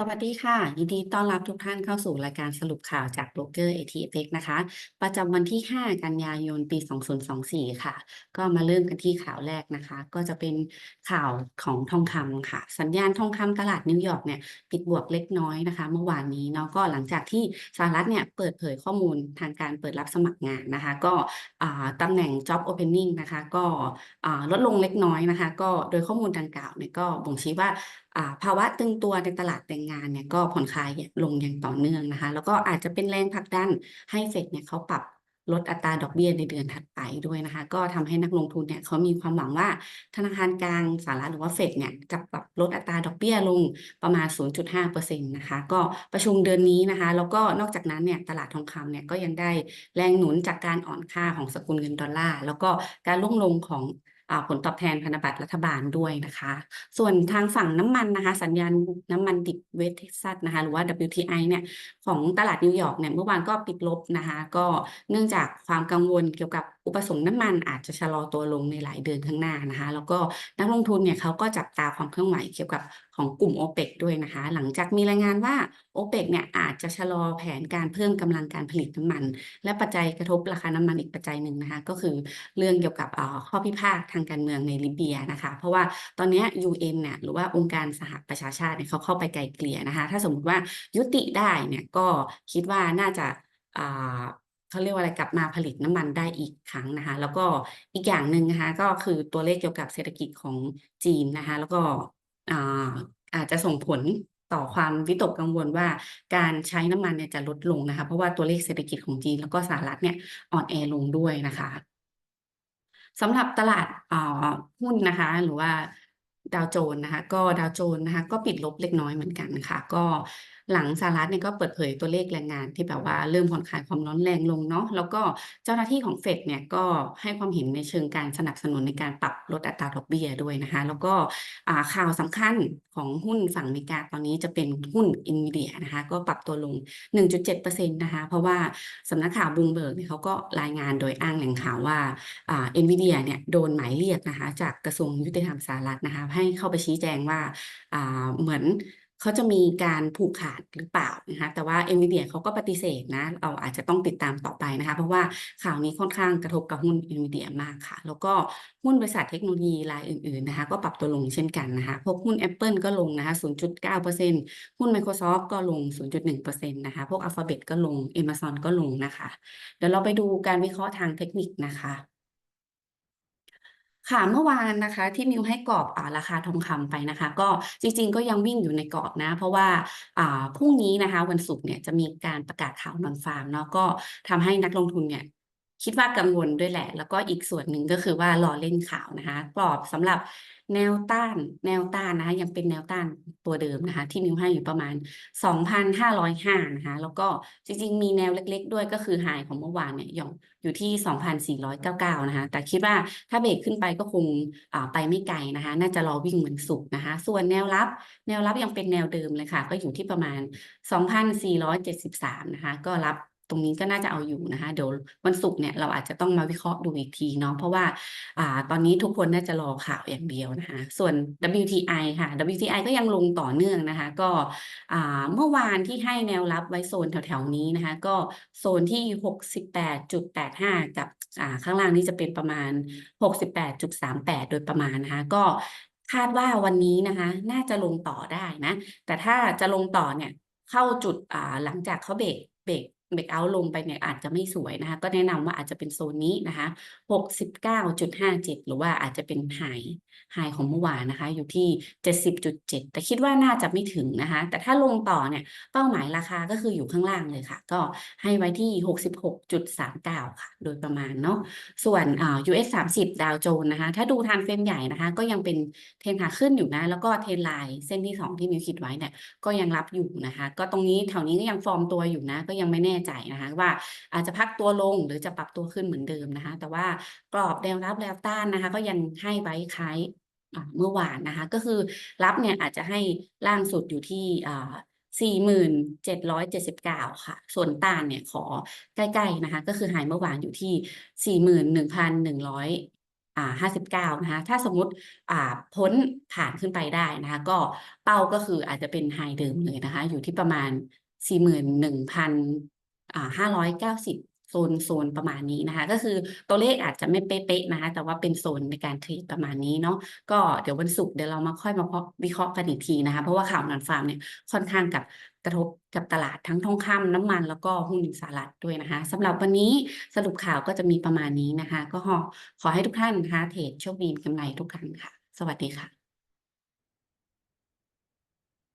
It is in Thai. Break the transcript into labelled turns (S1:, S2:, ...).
S1: สวัสดีค่ะ ยินดีต้อนรับทุกท่านเข้าสู่รายการสรุปข่าวจากโบรกเกอร์ ATFX นะคะ ประจำวันที่ 5 กันยายน ปี 2024 ค่ะ ก็มาเริ่มกันที่ข่าวแรกนะคะ ก็จะเป็นข่าวของทองคำค่ะ สัญญาณทองคำตลาดนิวยอร์กเนี่ยปิดบวกเล็กน้อยนะคะ เมื่อวานนี้เนาะก็หลังจากที่สหรัฐเนี่ยเปิดเผยข้อมูลทางการเปิดรับสมัครงานนะคะ ก็ตำแหน่ง job opening นะคะ ก็ลดลงเล็กน้อยนะคะ ก็โดยข้อมูลดังกล่าวเนี่ยก็บ่งชี้ว่า ภาวะตึงตัวในตลาดแรงงานเนี่ยก็ผ่อนคลายลงอย่างต่อเนื่องนะคะ แล้วก็อาจจะเป็นแรงผลักดันให้เฟดเนี่ยเขาปรับลดอัตราดอกเบี้ยในเดือนถัดไปด้วยนะคะ ก็ทำให้นักลงทุนเนี่ยเขามีความหวังว่าธนาคารกลางสหรัฐหรือว่าเฟดเนี่ยจะปรับลดอัตราดอกเบี้ยลงประมาณ 0.5%นะคะ ก็ประชุมเดือนนี้นะคะ แล้วก็นอกจากนั้นเนี่ยตลาดทองคำเนี่ยก็ยังได้แรงหนุนจากการอ่อนค่าของสกุลเงินดอลลาร์แล้วก็การร่งลงของ ผลตอบแทนพันธบัตรรัฐบาลด้วยนะคะ ส่วนทางฝั่งน้ำมันนะคะ สัญญาณน้ำมันดิบเวสเท็กซัสนะคะ หรือว่า WTI เนี่ยของตลาดนิวยอร์กเนี่ยเมื่อวานก็ปิดลบนะคะ ก็เนื่องจากความกังวลเกี่ยวกับ อุปสงค์น้ำมันอาจจะชะลอตัวลงในหลายเดือนข้างหน้านะคะ แล้วก็นักลงทุนเนี่ยเขาก็จับตาความเคลื่อนไหวเกี่ยวกับของกลุ่ม OPEC ด้วยนะคะ หลังจากมีรายงานว่า OPEC เนี่ยอาจจะชะลอแผนการเพิ่มกำลังการผลิตน้ำมัน และปัจจัยกระทบราคาน้ำมันอีกปัจจัยหนึ่งนะคะ ก็คือเรื่องเกี่ยวกับข้อพิพาททางการเมืองในลิเบียนะคะ เพราะว่าตอนนี้ย UN เนี่ยหรือว่าองค์การสหประชาชาติเนี่ยเขาเข้าไปไกลเกลี่ยนะคะ ถ้าสมมติว่ายุติได้เนี่ยก็คิดว่าน่าจะ เขาเรียกว่าอะไรกลับมาผลิตน้ำมันได้อีกครั้งนะคะ แล้วก็อีกอย่างหนึ่งนะคะก็คือตัวเลขเกี่ยวกับเศรษฐกิจของจีนนะคะ แล้วก็อาจจะส่งผลต่อความวิตกกังวลว่าการใช้น้ำมันเนี่ยจะลดลงนะคะ เพราะว่าตัวเลขเศรษฐกิจของจีนแล้วก็สหรัฐเนี่ยอ่อนแอลงด้วยนะคะสำหรับตลาดหุ้นนะคะ หรือว่าดาวโจนส์นะคะ ก็ดาวโจนส์นะคะ ก็ปิดลบเล็กน้อยเหมือนกันค่ะ ก็ หลังสหรัฐเนี่ยก็เปิดเผยตัวเลขแรงงานที่แบบว่าเริ่มผ่อนคลายความร้อนแรงลงเนาะแล้วก็เจ้าหน้าที่ของเฟดเนี่ยก็ให้ความเห็นในเชิงการสนับสนุนในการปรับลดอัตราดอกเบี้ยด้วยนะคะ แล้วก็อ่าข่าวสำคัญของหุ้นฝั่งอเมริกาตอนนี้จะเป็นหุ้น NVIDIA นะคะก็ปรับตัวลง 1.7%นะคะเพราะว่าสำนักข่าวบลูมเบิร์กเนี่ยเขาก็รายงานโดยอ้างแหล่งข่าวว่าอ่า NVIDIA เนี่ยโดนหมายเรียกนะคะจากกระทรวงยุติธรรมสหรัฐนะคะให้เข้าไปชี้แจงว่าอ่าเหมือน เขาจะมีการผูกขาดหรือเปล่านะคะแต่ว่า NVIDIA เขาก็ปฏิเสธนะ เราอาจจะต้องติดตามต่อไปนะคะ เพราะว่าข่าวนี้ค่อนข้างกระทบกับหุ้น NVIDIA มากค่ะ แล้วก็หุ้นบริษัทเทคโนโลยีรายอื่นๆนะคะ ก็ปรับตัวลงเช่นกันนะคะ พวกหุ้น Apple ก็ลงนะคะ 0.9%หุ้น Microsoft ก็ลง 0.1%นะคะ พวก Alphabet ก็ลง Amazon ก็ลงนะคะ เดี๋ยวเราไปดูการวิเคราะห์ทางเทคนิคนะคะ ค่ะเมื่อวานนะคะที่มิวให้กรอบอ่าราคาทองคำไปนะคะ ก็จริง ๆ ก็ยังวิ่งอยู่ในกรอบนะ เพราะว่าอ่าพรุ่งนี้นะคะ วันศุกร์เนี่ยจะมีการประกาศข่าวนอนฟาร์มเนาะก็ทำให้นักลงทุนเนี่ย คิดว่ากังวลด้วยแหละ แล้วก็อีกส่วนหนึ่งก็คือว่ารอเล่นข่าวนะคะกรอบสำหรับแนวต้าน แนวต้านนะคะยังเป็นแนวต้านตัวเดิมนะคะ ที่มิวให้อยู่ประมาณ 2,505นะคะแล้วก็จริงๆ มีแนวเล็กๆ ด้วยก็คือไฮของเมื่อวานเนี่ยอยู่อยู่ที่ 2,499นะคะแต่คิดว่าถ้าเบรกขึ้นไปก็คงไปไม่ไกลนะคะ น่าจะรอวิ่งเหมือนสุกนะคะ ส่วนแนวรับ แนวรับยังเป็นแนวเดิมเลยค่ะ ก็อยู่ที่ประมาณ 2,473นะคะก็รับ ตรงนี้ก็น่าจะเอาอยู่นะคะ เดี๋ยววันศุกร์เนี่ยเราอาจจะต้องมาวิเคราะห์ดูอีกทีเนาะเพราะว่าอ่าตอนนี้ทุกคนน่าจะรอข่าวอย่างเดียวนะคะ ส่วน WTI ค่ะ WTI ก็ยังลงต่อเนื่องนะคะ ก็อ่าเมื่อวานที่ให้แนวรับไว้โซนแถวๆนี้นะคะ ก็โซนที่ 68.85 กับอ่าข้างล่างนี้จะเป็นประมาณ 68.38 โดยประมาณนะคะก็คาดว่าวันนี้นะคะ น่าจะลงต่อได้นะ แต่ถ้าจะลงต่อเนี่ยเข้าจุดอ่าหลังจากเขาเบรกเบรก เบรกเอาท์ลงไปเนี่ยอาจจะไม่สวยนะคะ ก็แนะนำว่าอาจจะเป็นโซนนี้นะคะ69.57หรือว่าอาจจะเป็นไฮไฮของเมื่อวานนะคะ อยู่ที่70.7แต่คิดว่าน่าจะไม่ถึงนะคะ แต่ถ้าลงต่อเนี่ยเป้าหมายราคาก็คืออยู่ข้างล่างเลยค่ะ ก็ให้ไว้ที่66.39ค่ะ โดยประมาณเนาะส่วนอ่า US 30ดาวโจน์นะคะ ถ้าดูทางเฟรมใหญ่นะคะ ก็ยังเป็นเทรนขาขึ้นอยู่นะ แล้วก็เทรนไลน์เส้นที่2ที่มิวคิดไว้เนี่ยก็ยังรับอยู่นะคะ ก็ตรงนี้แถวนี้ก็ยังฟอร์มตัวอยู่นะ ก็ยังไม่แน่ใจนะคะว่าอาจจะพักตัวลงหรือจะปรับตัวขึ้นเหมือนเดิมนะคะ แต่ว่ากรอบแนวรับแนวต้านนะคะ ก็ยังให้ไว้คล้ายเมื่อวานนะคะ ก็คือรับเนี่ยอาจจะให้ล่างสุดอยู่ที่4,779 ค่ะ ส่วนต้านเนี่ยขอใกล้ๆนะคะ ก็คือไฮเมื่อวานอยู่ที่ 41,100อ่าห้าสิบเก้านะคะ ถ้าสมมุติอ่าพ้นผ่านขึ้นไปได้นะคะ ก็เป้าก็คืออาจจะเป็นไฮเดิมเลยนะคะ อยู่ที่ประมาณสี่หมื่นหนึ่งพัน อ่าห้าร้อยเก้าสิบโซนโซนประมาณนี้นะคะ ก็คือตัวเลขอาจจะไม่เป๊ะๆนะคะ แต่ว่าเป็นโซนในการเทรดประมาณนี้เนาะก็เดี๋ยววันศุกร์เดี๋ยวเรามาค่อยมาวิเคราะห์กันอีกทีนะคะ เพราะว่าข่าวนันฟาร์มเนี่ยค่อนข้างกับกระทบกับตลาดทั้งทองคำน้ำมันแล้วก็หุ้นสหรัฐด้วยนะคะสำหรับวันนี้สรุปข่าวก็จะมีประมาณนี้นะคะ ก็ขอให้ทุกท่านนะคะเทรดโชคดีมีกำไรทุกครั้งค่ะ สวัสดีค่ะ